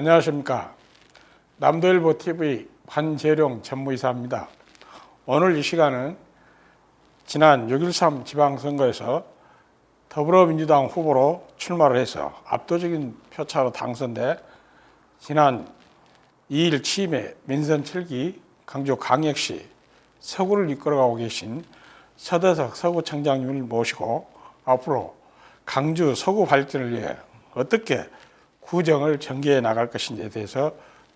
안녕하십니까. 남도일보 TV 판재룡 전무이사입니다. 오늘 이 시간은 지난 6.13 지방선거에서 더불어민주당 후보로 출마를 해서 압도적인 표차로 당선돼 지난 2일 취임에 민선 7기 강주 강역시 서구를 이끌어가고 계신 서대석 서구청장님을 모시고 앞으로 강주 서구 발전을 위해 어떻게 구정을 전개해 나갈 것인지에 대해서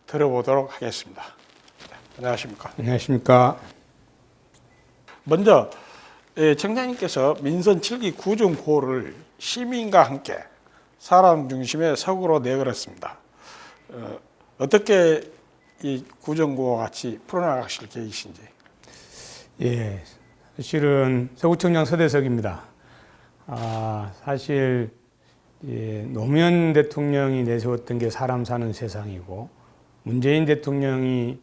들어보도록 하겠습니다. 네, 안녕하십니까. 안녕하십니까. 먼저 예, 청장님께서 민선 7기 구정 구호를 시민과 함께 사람 중심의 서구로 내걸었습니다. 어, 어떻게 이 구정 구호 같이 풀어나가실 계획이신지. 예, 사실은 서구청장 서대석입니다. 아, 사실 예, 노무현 대통령이 내세웠던 게 사람 사는 세상이고 문재인 대통령이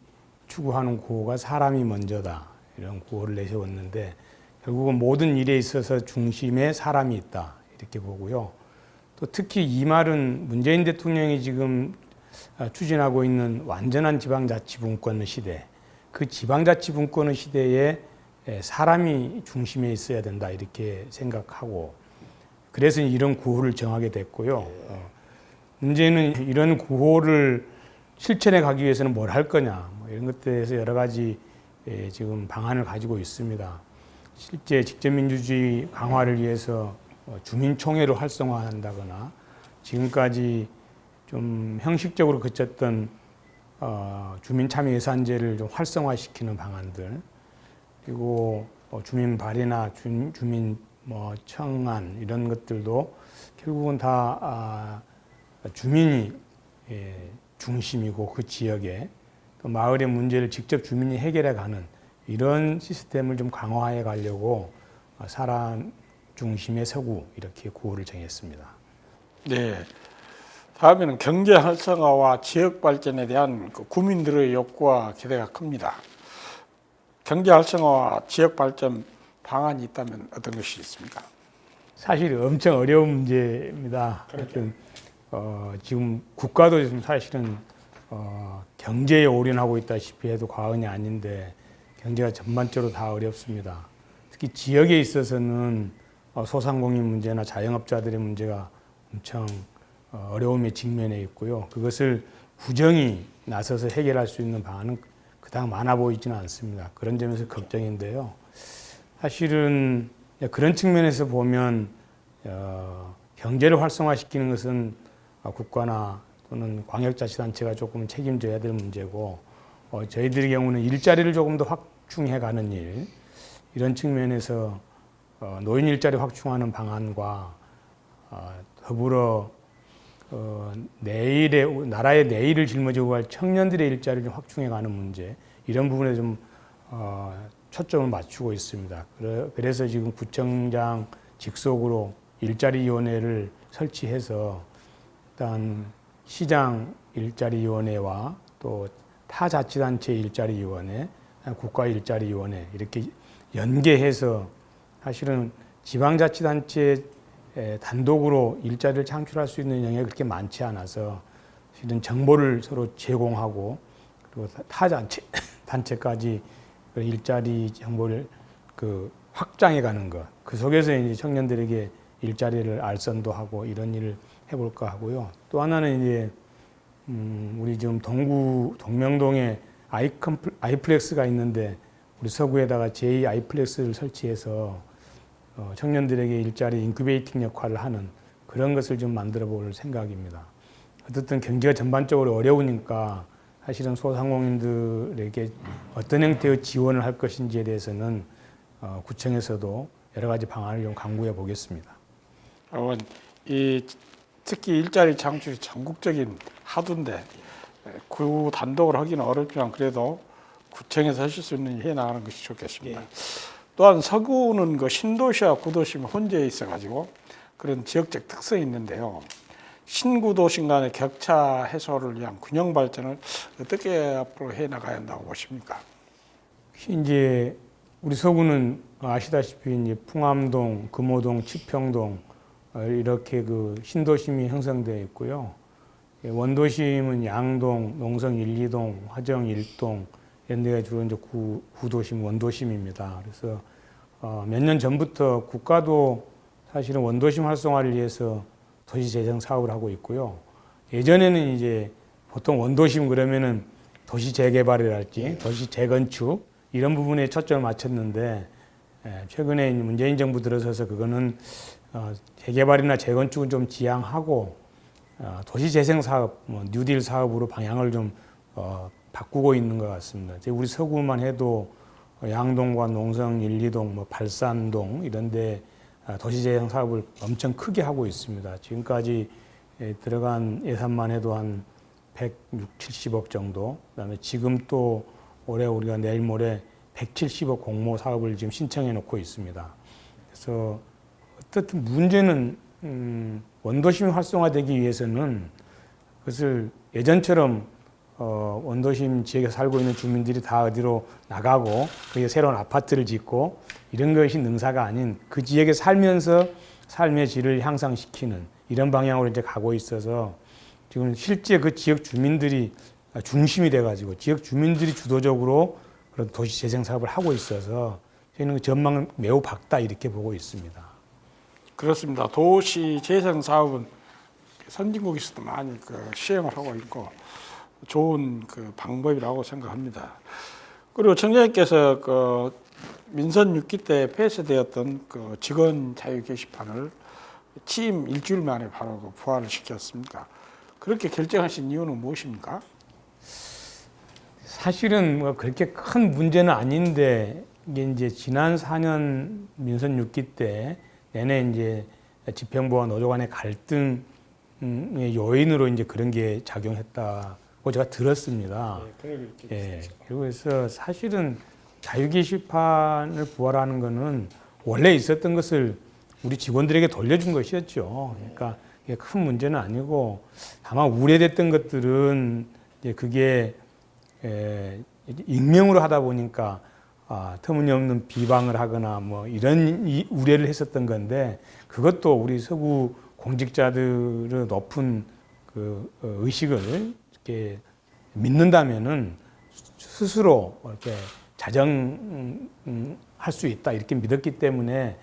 추구하는 구호가 사람이 먼저다 이런 구호를 내세웠는데 결국은 모든 일에 있어서 중심에 사람이 있다 이렇게 보고요. 또 특히 이 말은 문재인 대통령이 지금 아, 추진하고 있는 완전한 지방자치분권 시대, 그 지방자치분권 시대에 에, 사람이 중심에 있어야 된다 이렇게 생각하고 그래서 이런 구호를 정하게 됐고요. 어, 문제는 이런 구호를 실천해 가기 위해서는 뭘 할 거냐 뭐 이런 것들에 대해서 여러 가지 에, 지금 방안을 가지고 있습니다. 실제 직접 민주주의 강화를 위해서 어, 주민총회를 활성화한다거나 지금까지 좀 형식적으로 그쳤던 어, 주민참여예산제를 좀 활성화시키는 방안들 그리고 뭐 주민 발의나 주, 주민 뭐 청안 이런 것들도 결국은 다 아, 주민이 예, 중심이고 그 지역에 또 마을의 문제를 직접 주민이 해결해 가는 이런 시스템을 좀 강화해 가려고 어, 사람 중심의 서구 이렇게 구호를 정했습니다. 네. 다음에는 경제 활성화와 지역 발전에 대한 그 국민들의 욕구와 기대가 큽니다. 경제 활성화와 지역 발전 방안이 있다면 어떤 것이 있습니까? 사실 엄청 어려운 문제입니다. 하여튼 어, 지금 국가도 지금 사실은 어, 경제에 올인하고 있다시피 해도 과언이 아닌데 경제가 전반적으로 다 어렵습니다. 특히 지역에 있어서는 어, 소상공인 문제나 자영업자들의 문제가 엄청 어, 어려움에 직면해 있고요. 그것을 구정이 나서서 해결할 수 있는 방안은 그닥 많아 보이지는 않습니다. 그런 점에서 걱정인데요. 사실은 그런 측면에서 보면 어, 경제를 활성화시키는 것은 어, 국가나 또는 광역자치단체가 조금 책임져야 될 문제고 어, 저희들의 경우는 일자리를 조금 더 확충해가는 일 이런 측면에서 어, 노인 일자리 확충하는 방안과 어, 더불어 어, 내일의 나라의 내일을 짊어지고 갈 청년들의 일자리를 좀 확충해가는 문제 이런 부분에 좀 어, 초점을 맞추고 있습니다. 그래- 그래서 지금 구청장 직속으로 일자리위원회를 설치해서 일단 시장 일자리위원회와 또 타자치단체 일자리위원회, 국가 일자리위원회 이렇게 연계해서 사실은 지방자치단체 에, 단독으로 일자리를 창출할 수 있는 영역이 그렇게 많지 않아서 실은 정보를 서로 제공하고 그리고 타단체 단체까지 그 일자리 정보를 그 확장해 가는 것. 그 속에서 이제 청년들에게 일자리를 알선도 하고 이런 일을 해볼까 하고요. 또 하나는 이제 음, 우리 지금 동구 동명동에 아이컴 아이플렉스가 있는데 우리 서구에다가 제2 아이플렉스를 설치해서 어, 청년들에게 일자리 인큐베이팅 역할을 하는 그런 것을 좀 만들어 볼 생각입니다. 어쨌든 경제가 전반적으로 어려우니까 사실은 소상공인들에게 어떤 형태의 지원을 할 것인지에 대해서는 어, 구청에서도 여러 가지 방안을 좀 강구해 보겠습니다. 여러분, 이 특히 일자리 창출이 전국적인 하도인데 구 단독으로 하기는 어렵지만 그래도 구청에서 하실 수 있는 일해 나가는 것이 좋겠습니다. 또한 서구는 그 신도시와 구도심이 혼재해 있어가지고 그런 지역적 특성이 있는데요. 신구도심 간의 격차 해소를 위한 균형 발전을 어떻게 앞으로 해 나가야 한다고 보십니까? 이제 우리 서구는 아시다시피 이제 풍암동, 금호동, 치평동 어, 이렇게 그 신도심이 형성되어 있고요. 예, 원도심은 양동, 농성 1, 2동, 화정 1동 이런 데가 주로 이제 구, 구도심, 원도심입니다. 그래서 어, 몇년 전부터 국가도 사실은 원도심 활성화를 위해서 도시 재생 사업을 하고 있고요. 예전에는 이제 보통 원도심 그러면은 도시 재개발이랄지 도시 재건축 이런 부분에 초점을 맞췄는데 예, 최근에 문재인 정부 들어서서 그거는 어, 재개발이나 재건축은 좀 지양하고 어, 도시 재생 사업, 뭐 뉴딜 사업으로 방향을 좀 어, 바꾸고 있는 것 같습니다. 우리 서구만 해도 어, 양동과 농성 1, 2동, 뭐 발산동 이런데 아, 도시 재생 사업을 엄청 크게 하고 있습니다. 지금까지 예, 들어간 예산만 해도 한 160, 70억 정도. 그다음에 지금 또 올해 우리가 내일 모레 170억 공모 사업을 지금 신청해 놓고 있습니다. 그래서 어떻든 문제는 음, 원도심이 활성화되기 위해서는 그것을 예전처럼 어, 원도심 지역에 살고 있는 주민들이 다 어디로 나가고 거기에 새로운 아파트를 짓고 이런 것이 능사가 아닌 그 지역에 살면서 삶의 질을 향상시키는 이런 방향으로 이제 가고 있어서 지금 실제 그 지역 주민들이 중심이 돼가지고 지역 주민들이 주도적으로 그런 도시 재생 사업을 하고 있어서 저희는 그 전망은 매우 밝다 이렇게 보고 있습니다. 그렇습니다. 도시 재생 사업은 선진국에서도 많이 그 시행을 하고 있고 좋은 그 방법이라고 생각합니다. 그리고 청장님께서 그 민선 6기 때 폐쇄되었던 그 직원 자유 게시판을 취임 일주일 만에 바로 그 부활을 시켰습니까? 그렇게 결정하신 이유는 무엇입니까? 사실은 뭐 그렇게 큰 문제는 아닌데 이제 지난 4년 민선 6기 때 내내 이제 집행부와 노조 간의 갈등의 요인으로 이제 그런 게 작용했다 고 제가 들었습니다. 예. 그리고 그래서 사실은 자유 게시판을 부활하는 거는 원래 있었던 것을 우리 직원들에게 돌려준 것이었죠. 그러니까 큰 문제는 아니고 다만 우려됐던 것들은 이제 그게 에, 익명으로 하다 보니까 아, 터무니없는 비방을 하거나 뭐 이런 이 우려를 했었던 건데 그것도 우리 서구 공직자들의 높은 그 어, 의식을 이렇게 믿는다면은 스스로 이렇게 자정할 수 있다 이렇게 믿었기 때문에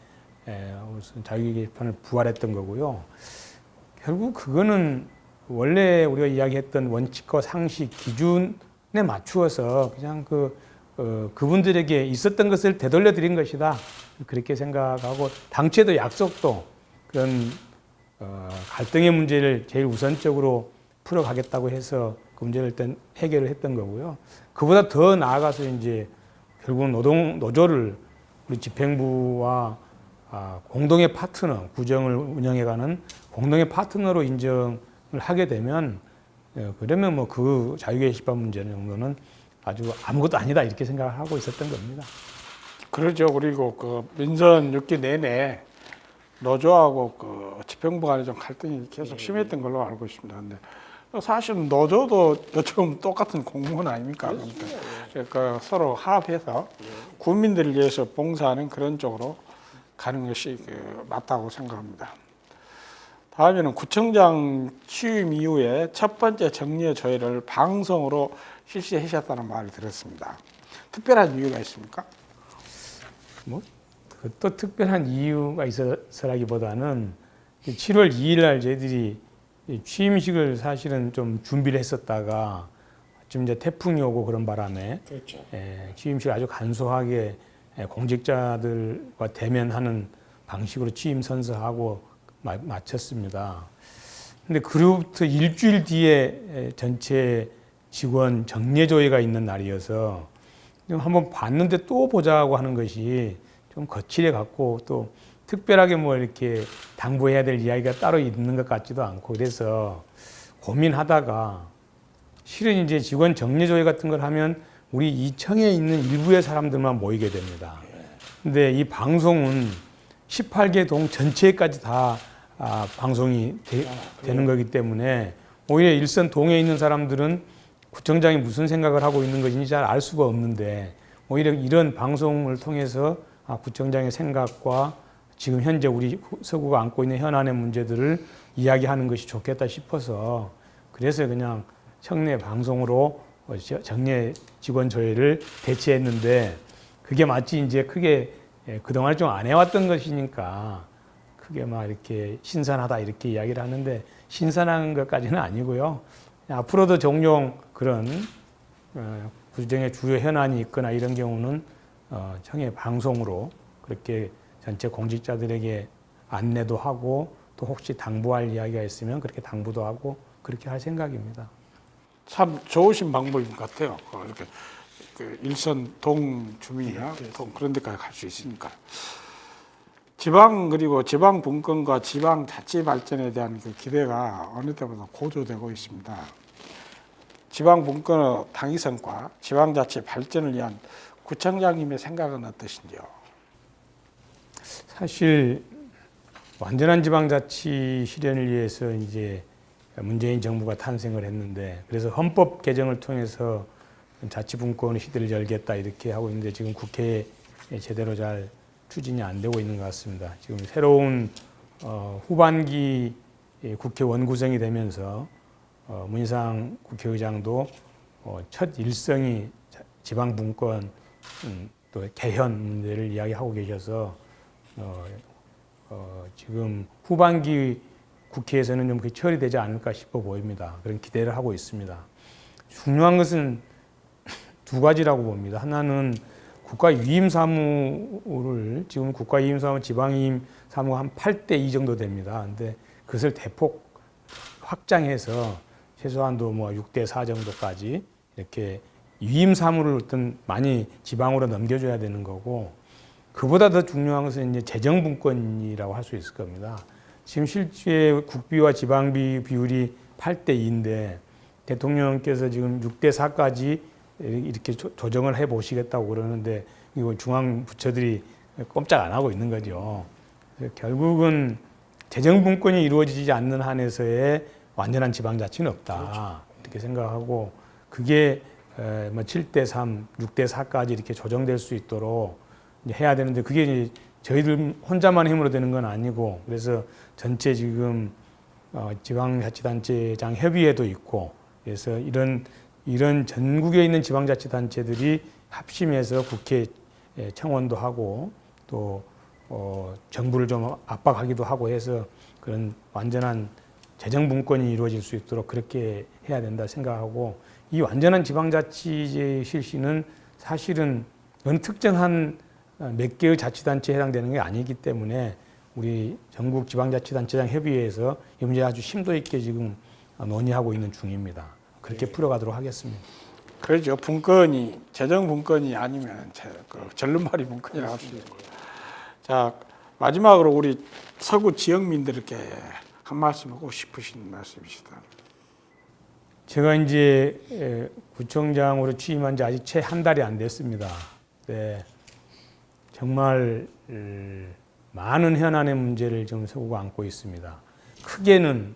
에, 무슨 자유 게시판을 부활했던 거고요. 결국 그거는 원래 우리가 이야기했던 원칙과 상식 기준에 맞추어서 그냥 그 어, 그분들에게 있었던 것을 되돌려 드린 것이다 그렇게 생각하고 당초에도 약속도 그런 어, 갈등의 문제를 제일 우선적으로 풀어가겠다고 해서 그 문제를 일단 해결을 했던 거고요. 그보다 더 나아가서 이제 결국은 노동 노조를 우리 집행부와 아, 공동의 파트너 구정을 운영해가는 공동의 파트너로 인정을 하게 되면 예, 그러면 뭐 그 자유 게시판 문제 정도는 아주 아무것도 아니다 이렇게 생각을 하고 있었던 겁니다. 그러죠. 그리고 그 민선 6기 내내 노조하고 그 집행부 간에 좀 갈등이 계속 심했던 걸로 알고 있습니다. 근데 사실은 노조도 요즘 똑같은 공무원 아닙니까? 그러니까, 그러니까 서로 화합해서 국민들을 위해서 봉사하는 그런 쪽으로 가는 것이 그 맞다고 생각합니다. 다음에는 구청장 취임 이후에 첫 번째 정리의 조회를 방송으로 실시하셨다는 말을 들었습니다. 특별한 이유가 있습니까? 그또 특별한 이유가 있어서라기보다는 7월 2일 날 저희들이 이 취임식을 사실은 좀 준비를 했었다가 지금 이제 태풍이 오고 그런 바람에 그렇죠. 예, 취임식 아주 간소하게 예, 공직자들과 대면하는 방식으로 취임 선서하고 마, 마쳤습니다. 근데 그로부터 일주일 뒤에 예, 전체 직원 정례조회가 있는 날이어서 좀 한번 봤는데 또 보자고 하는 것이 좀 거칠해 갖고 또 특별하게 뭐 이렇게 당부해야 될 이야기가 따로 있는 것 같지도 않고 그래서 고민하다가 실은 이제 직원 정례조회 같은 걸 하면 우리 이 청에 있는 일부의 사람들만 모이게 됩니다. 근데 이 방송은 18개 동 전체까지 다 아, 방송이 되, 는 거기 때문에 오히려 일선 동에 있는 사람들은 구청장이 무슨 생각을 하고 있는 것인지 잘 알 수가 없는데 오히려 이런 방송을 통해서 아, 구청장의 생각과 지금 현재 우리 서구가 안고 있는 현안의 문제들을 이야기하는 것이 좋겠다 싶어서 그래서 그냥 청내 방송으로 어, 저- 정례 직원 조회를 대체했는데 그게 마치 이제 크게 예, 그동안 좀 안 해왔던 것이니까 크게 막 이렇게 신선하다 이렇게 이야기를 하는데 신선한 것까지는 아니고요. 앞으로도 종종 그런 어, 구정의 주요 현안이 있거나 이런 경우는 어, 청의 방송으로 그렇게 전체 공직자들에게 안내도 하고 또 혹시 당부할 이야기가 있으면 그렇게 당부도 하고 그렇게 할 생각입니다. 참 좋으신 방법인 것 같아요. 어, 이렇게 그 일선 동 주민이나 동 그런 데까지 갈 수 있으니까. 지방 그리고 지방 분권과 지방 자치 발전에 대한 그 기대가 어느 때보다 고조되고 있습니다. 지방 분권의 당위성과 지방 자치 발전을 위한 구청장님의 생각은 어떠신지요? 사실 완전한 지방자치 실현을 위해서 이제 문재인 정부가 탄생을 했는데 그래서 헌법 개정을 통해서 자치분권 시대를 열겠다 이렇게 하고 있는데 지금 국회에 제대로 잘 추진이 안 되고 있는 것 같습니다. 지금 새로운 어, 후반기 예, 국회 원 구성이 되면서 어, 문희상 국회의장도 어, 첫 일성이 자- 지방분권 음, 또 개현 문제를 이야기하고 계셔서 어, 어, 지금 후반기 국회에서는 좀 그게 처리되지 않을까 싶어 보입니다. 그런 기대를 하고 있습니다. 중요한 것은 두 가지라고 봅니다. 하나는 국가 유임 사무를 지금 국가 유임 사무, 지방 유임 사무가 한 8대 2 정도 됩니다. 근데 그것을 대폭 확장해서 최소한도 뭐 6대 4 정도까지 이렇게 유임 사무를 어떤 많이 지방으로 넘겨줘야 되는 거고 그보다 더 중요한 것은 이제 재정 분권이라고 할 수 있을 겁니다. 지금 실제 국비와 지방비 비율이 8대 2인데 대통령께서 지금 6대 4까지 이렇게 조- 조정을 해 보시겠다고 그러는데 이거 중앙 부처들이 꼼짝 안 하고 있는 거죠. 결국은 재정 분권이 이루어지지 않는 한에서의 완전한 지방자치는 없다 이렇게 생각하고 그게 에, 뭐 7대 3, 6대 4까지 이렇게 조정될 수 있도록 해야 되는데 그게 이제 저희들 혼자만 힘으로 되는 건 아니고 그래서 전체 지금 어, 지방자치단체장 협의회도 있고 그래서 이런 이런 전국에 있는 지방자치단체들이 합심해서 국회 에, 청원도 하고 또 어, 정부를 좀 압박하기도 하고 해서 그런 완전한 재정 분권이 이루어질 수 있도록 그렇게 해야 된다 생각하고 이 완전한 지방자치제 실시는 사실은 어느 특정한 어, 몇 개의 자치단체에 해당되는 게 아니기 때문에 우리 전국 지방자치단체장 협의회에서 이 문제 아주 심도 있게 지금 논의하고 있는 중입니다. 그렇게 풀어가도록 하겠습니다. 그렇죠. 분권이 재정 분권이 아니면 제- 그 절름발이 분권이라고 할 수 있고. 자 마지막으로 우리 서구 지역민들께 한 말씀 하고 싶으신 말씀이시다. 제가 이제 에, 구청장으로 취임한 지 아직 채 한 달이 안 됐습니다. 네, 정말 음, 많은 현안의 문제를 지금 서구가 안고 있습니다. 크게는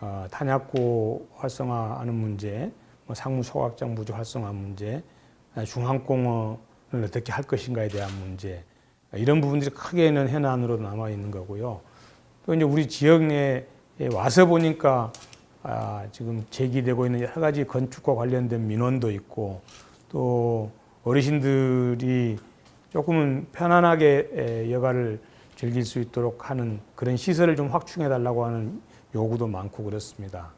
어, 탄약고 활성화하는 문제, 뭐 상무 소각장 부지 활성화 문제, 아, 중앙공원을 어떻게 할 것인가에 대한 문제 이런 부분들이 크게는 현안으로 남아 있는 거고요. 또 이제 우리 지역 내에 와서 보니까 아, 지금 제기되고 있는 여러 가지 건축과 관련된 민원도 있고 또 어르신들이 조금은 편안하게 에, 여가를 즐길 수 있도록 하는 그런 시설을 좀 확충해 달라고 하는 요구도 많고 그렇습니다.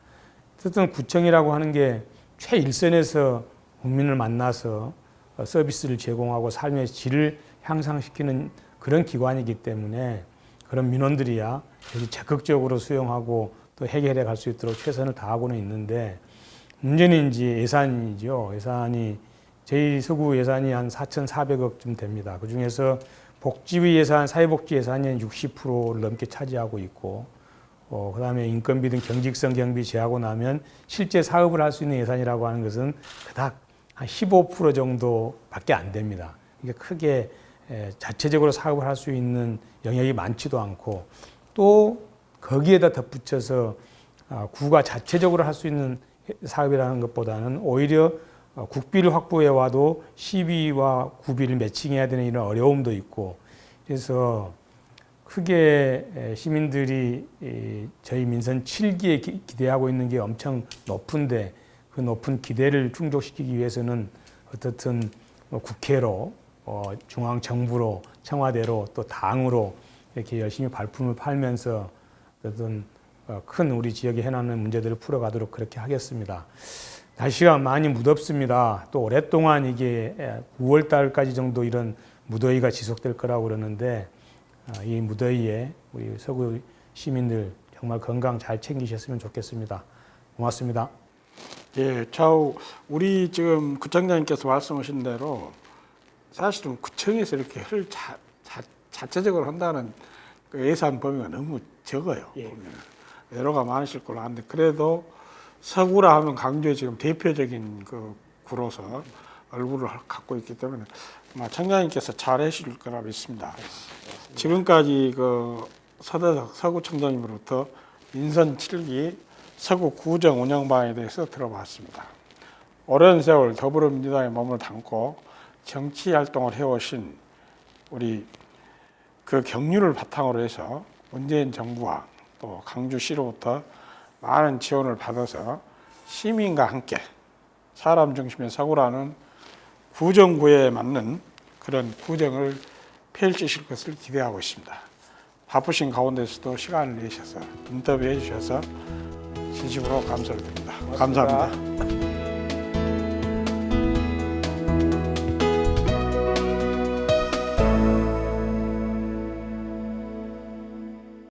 어쨌든 구청이라고 하는 게 최일선에서 국민을 만나서 어, 서비스를 제공하고 삶의 질을 향상시키는 그런 기관이기 때문에 그런 민원들이야 적극적으로 수용하고 또 해결해 갈 수 있도록 최선을 다하고는 있는데 문제는 이제 예산이죠. 예산이 저희 서구 예산이 한 4,400억쯤 됩니다. 그 중에서 복지비 예산, 사회복지 예산이 60%를 넘게 차지하고 있고, 어, 그 다음에 인건비 등 경직성 경비 제하고 나면 실제 사업을 할 수 있는 예산이라고 하는 것은 그닥 한 15% 정도밖에 안 됩니다. 이게 크게 에, 자체적으로 사업을 할 수 있는 영역이 많지도 않고 또 거기에다 덧붙여서 아, 구가 자체적으로 할 수 있는 사업이라는 것보다는 오히려 어, 국비를 확보해 와도 시비와 구비를 매칭해야 되는 이런 어려움도 있고 그래서 크게 에, 시민들이 이 저희 민선 7기에 기대하고 있는 게 엄청 높은데 그 높은 기대를 충족시키기 위해서는 어떻든 뭐 국회로 어, 중앙 정부로 청와대로 또 당으로 이렇게 열심히 발품을 팔면서 어떤 어, 큰 우리 지역에 해나는 문제들을 풀어가도록 그렇게 하겠습니다. 날씨가 많이 무덥습니다. 또 오랫동안 이게 9월 달까지 정도 이런 무더위가 지속될 거라고 그러는데 아, 이 무더위에 우리 서구 시민들 정말 건강 잘 챙기셨으면 좋겠습니다. 고맙습니다. 예, 좌우 우리 지금 구청장님께서 말씀하신 대로 사실은 구청에서 이렇게 를 자, 자, 자체적으로 한다는 그 예산 범위가 너무 적어요. 보면 여러가 많으실 걸로 아는데 그래도 서구라 하면 강주의 지금 대표적인 그 구로서 얼굴을 갖고 있기 때문에 아마 청장님께서 잘 하실 거라 믿습니다. 지금까지 그 서대석 서구 청장님으로부터 인선 7기 서구 구정 운영 방에 대해서 들어봤습니다. 오랜 세월 더불어민주당의 몸을 담고 정치 활동을 해오신 우리 그 경륜을 바탕으로 해서 문재인 정부와 또 강주시로부터 많은 지원을 받아서 시민과 함께 사람 중심의 사고라는 구정구에 맞는 그런 구정을 펼치실 것을 기대하고 있습니다. 바쁘신 가운데서도 시간을 내셔서 인터뷰해 주셔서 진심으로 감사를 드립니다. 감사합니다.